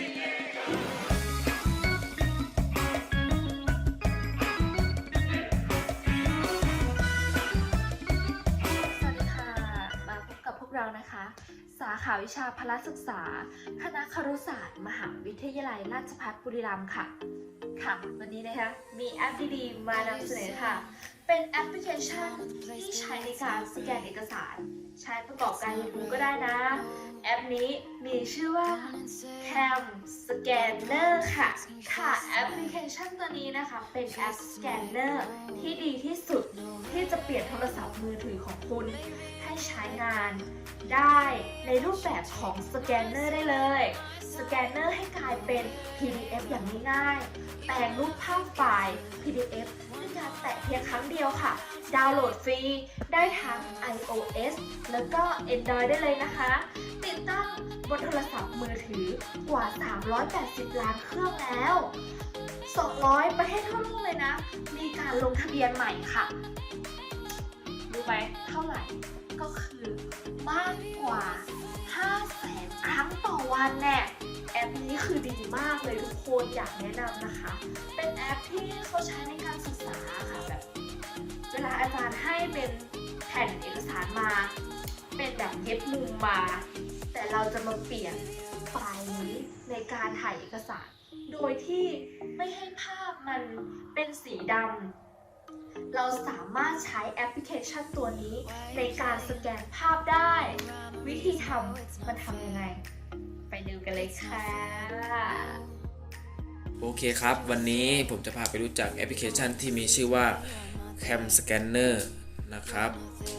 ส นะคะ สาขาวิชาพละศึกษา คณะครุศาสตร์ มหาวิทยาลัยราชภัฏบุรีรัมย์ค่ะ ค่ะ วันนี้นะคะ มีแอปดีๆ มานำเสนอค่ะ เป็นแอปพลิเคชันที่ใช้ในการสแกนเอกสาร ใช้ประกอบการเรียนรู้ก็ได้นะ แอปนี้มีชื่อว่า Cam Scanner ค่ะ ค่ะ แอปพลิเคชันตัวนี้นะคะ เป็นแอปสแกนเนอร์ที่ดีที่สุดที่ ปลี่ยนโทรศัพท์มือถือของคุณ ให้ใช้งานได้ในรูปแบบของสแกนเนอร์ได้เลย สแกนเนอร์ให้กลายเป็น PDF อย่างง่ายๆแปลงรูปภาพไฟล์ PDF ด้วยการแตะเพียงครั้งเดียวค่ะ ดาวน์โหลดฟรี ได้ทั้ง iOS แล้วก็ Android ได้เลยนะคะ ติดตั้งบนโทรศัพท์มือถือกว่า 380 ล้านเครื่องแล้ว 200 ประเทศทั่วโลกเลยนะ มีการลงทะเบียนใหม่ค่ะ รู้ไหมเท่าไหร่ ก็คือมากกว่า 5 แสนครั้งต่อวันแน่แอปนี้คือดีมากเลยทุกคนอยากแนะนำนะคะ เป็นแอปที่เขาใช้ในการศึกษาค่ะแบบ เวลาอาจารย์ให้เป็นแผ่นเอกสารมา เป็นแบบเย็บมุมมา แต่เราจะมาเปลี่ยนไฟล์นี้ในการถ่ายเอกสาร โดยที่ไม่ให้ภาพมันเป็นสีดำ เราสามารถใช้แอปพลิเคชันตัวนี้ ในการสแกนภาพได้ วิธีทำมันทำยังไง ไปดูกันเลยค่ะ โอเคครับ วันนี้ผมจะพาไปรู้จักแอปพลิเคชันที่มีชื่อว่า Cam Scanner นะครับ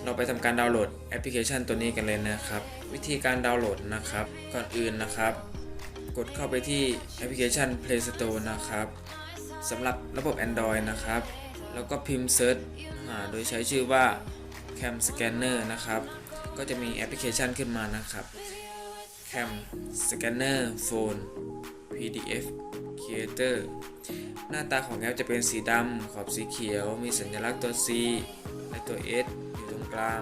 เราไปทำการดาวน์โหลดแอปพลิเคชันตัวนี้กันเลยนะครับ วิธีการดาวน์โหลดนะครับ ก่อนอื่นนะครับ กดเข้าไปที่แอปพลิเคชัน Play Store นะครับสำหรับระบบ Android นะครับ แล้วก็พิมพ์ Search หาโดยใช้ชื่อว่า Cam Scanner นะครับ ก็จะมีแอปพลิเคชันขึ้นมานะครับ Cam Scanner Phone PDF Creator หน้าตาของแอปจะเป็นสีดำขอบสีเขียว มีสัญลักษณ์ตัว C และตัว S อยู่ตรงกลาง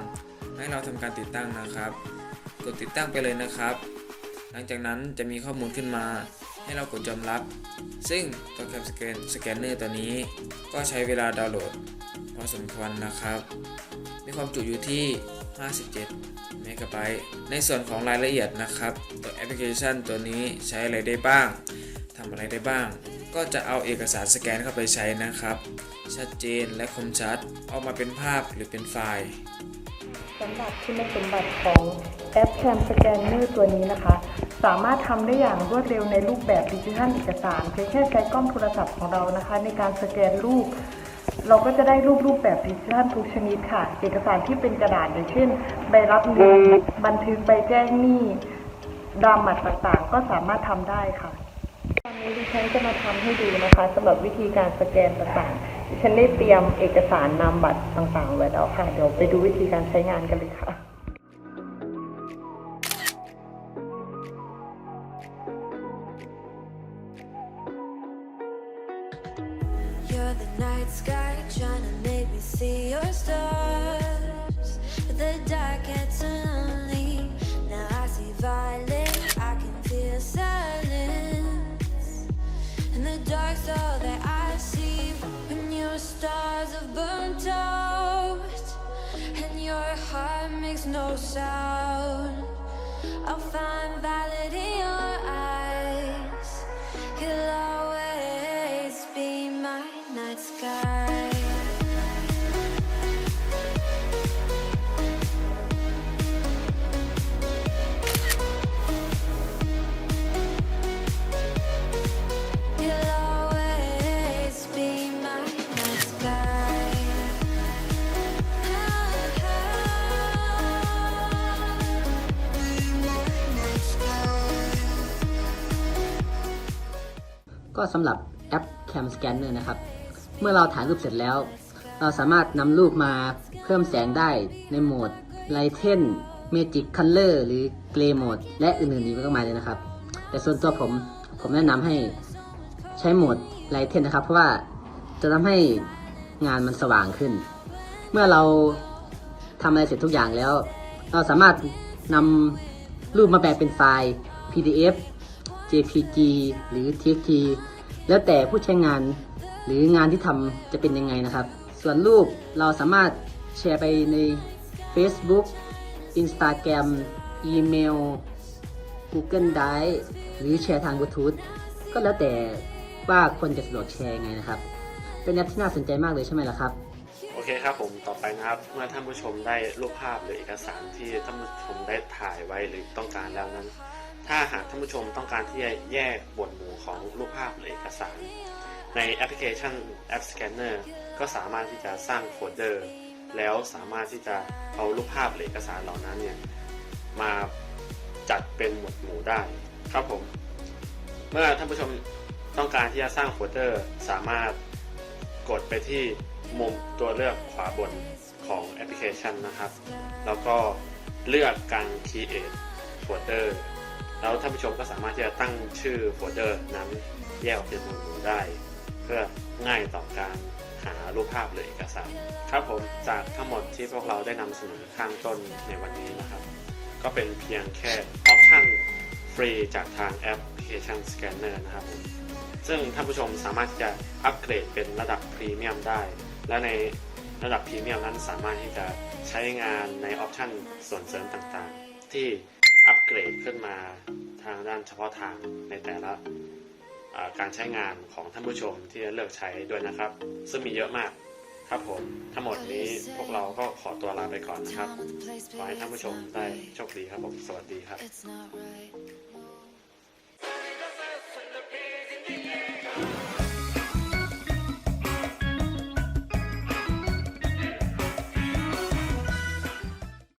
ให้เราทำการติดตั้งนะครับ กดติดตั้งไปเลยนะครับ หลังจากนั้นจะมีข้อมูลขึ้นมา ให้เรากดยอมรับ ซึ่งตัวแคมสแกนสแกนเนอร์ตัวนี้ ก็ใช้เวลาดาวน์โหลด พอสมควรนะครับ มีความจุอยู่ที่ 57 เมกะไบต์ ในส่วนของรายละเอียดนะครับ ตัวแอปพลิเคชันตัวนี้ใช้อะไรได้บ้าง ทำอะไรได้บ้าง ก็จะเอาเอกสารสแกนเข้าไปใช้นะครับ ชัดเจนและคมชัดออกมาเป็นภาพหรือเป็นไฟล์สำหรับคุณสมบัติของแอป Cam Scanner ตัวนี้นะคะ สามารถทำได้อย่างรวดเร็วในรูปแบบดิจิทัลเอกสารเพียงแค่ใช้กล้องโทรศัพท์ของเรานะคะ ในการสแกนรูป เราก็จะได้รูปรูปแบบดิจิทัลทุกชนิดค่ะ เอกสารที่เป็นกระดาษอย่างเช่น ใบรับเงินบันทึกใบแจ้งหนี้ดามัดต่างๆ ก็สามารถทำได้ค่ะตอนนี้ดิฉันจะมาทำให้ดูนะคะสำหรับวิธีการสแกนต่างๆดิฉันได้เตรียมเอกสารนามบัตรต่างๆ ไว้แล้วค่ะ เดี๋ยวไปดูวิธีการใช้งานกันเลยค่ะ The night sky trying to make me see your stars. The dark gets lonely. Now I see violet, I can feel silence. And the dark's all that I see. When your stars have burnt out, and your heart makes no sound. I'll find valid ก็สำหรับแอป Cam Scanner นะครับ เมื่อเราถ่ายรูปเสร็จแล้ว เราสามารถนำรูปมาเพิ่มแสงได้ในโหมด Lighten Magic Color หรือ Gray Mode และอื่นๆอีกมากมายเลยนะครับ แต่ส่วนตัวผมผมแนะนำให้ใช้โหมด Lighten นะครับ เพราะว่าจะทำให้งานมันสว่างขึ้น เมื่อเราทำอะไรเสร็จทุกอย่างแล้ว เราสามารถนำรูปมาแปลเป็นไฟล์ PDF JPG หรือ TXT แล้วแต่ผู้ใช้งานหรืองานที่ทำจะเป็นยังไงนะครับ ส่วนรูปเราสามารถแชร์ไปใน Facebook Instagram อีเมล Google Drive หรือแชร์ทางบลูทูธก็แล้วแต่ว่าคนจะสะดวกแชร์ยังไงนะครับ เป็นแอปที่น่าสนใจมากเลยใช่ไหมล่ะครับ โอเคครับผมต่อไปนะครับ เมื่อท่านผู้ชมได้รูปภาพหรือเอกสารที่ท่านผู้ชมได้ถ่ายไว้หรือต้องการแล้วนั้น ถ้าหากท่านผู้ชมต้องการที่จะแยกหมวดหมู่ของรูปภาพหรือเอกสาร ในแอปพลิเคชัน App Scanner ก็สามารถที่จะสร้างโฟลเดอร์ แล้วสามารถที่จะเอารูปภาพหรือเอกสารเหล่านั้นเนี่ยมาจัดเป็นหมวดหมู่ได้ครับผม เมื่อท่านผู้ชมต้องการที่จะสร้างโฟลเดอร์ สามารถกดไปที่มุมตัวเลือกขวาบนของแอปพลิเคชันนะครับ แล้วก็เลือกการ create folder แล้วท่านผู้ชมก็สามารถที่จะตั้งชื่อโฟลเดอร์นั้นแยกออกเป็นหมวดหมู่ได้ เพื่อง่ายต่อการหารูปภาพหรือเอกสาร ครับผมจากทั้งหมดที่พวกเราได้นำเสนอข้างต้นในวันนี้นะครับ ก็เป็นเพียงแค่ออปชั่นฟรีจากทางแอปพลิเคชัน Scanner นะครับผมซึ่งท่านผู้ชมสามารถที่จะอัปเกรดเป็นระดับพรีเมียมได้ และในระดับพรีเมียมนั้นสามารถที่จะใช้งานในออปชันส่วนเสริมต่างๆ ที่ เกรดขึ้นมาทางด้านเฉพาะทางในแต่ละการใช้งานของท่านผู้ชมที่จะเลือกใช้ด้วยนะครับ ซึ่งมีเยอะมากครับผม ทั้งหมดนี้พวกเราก็ขอตัวลาไปก่อนนะครับ ขอให้ท่านผู้ชมได้โชคดีครับผม สวัสดีครับ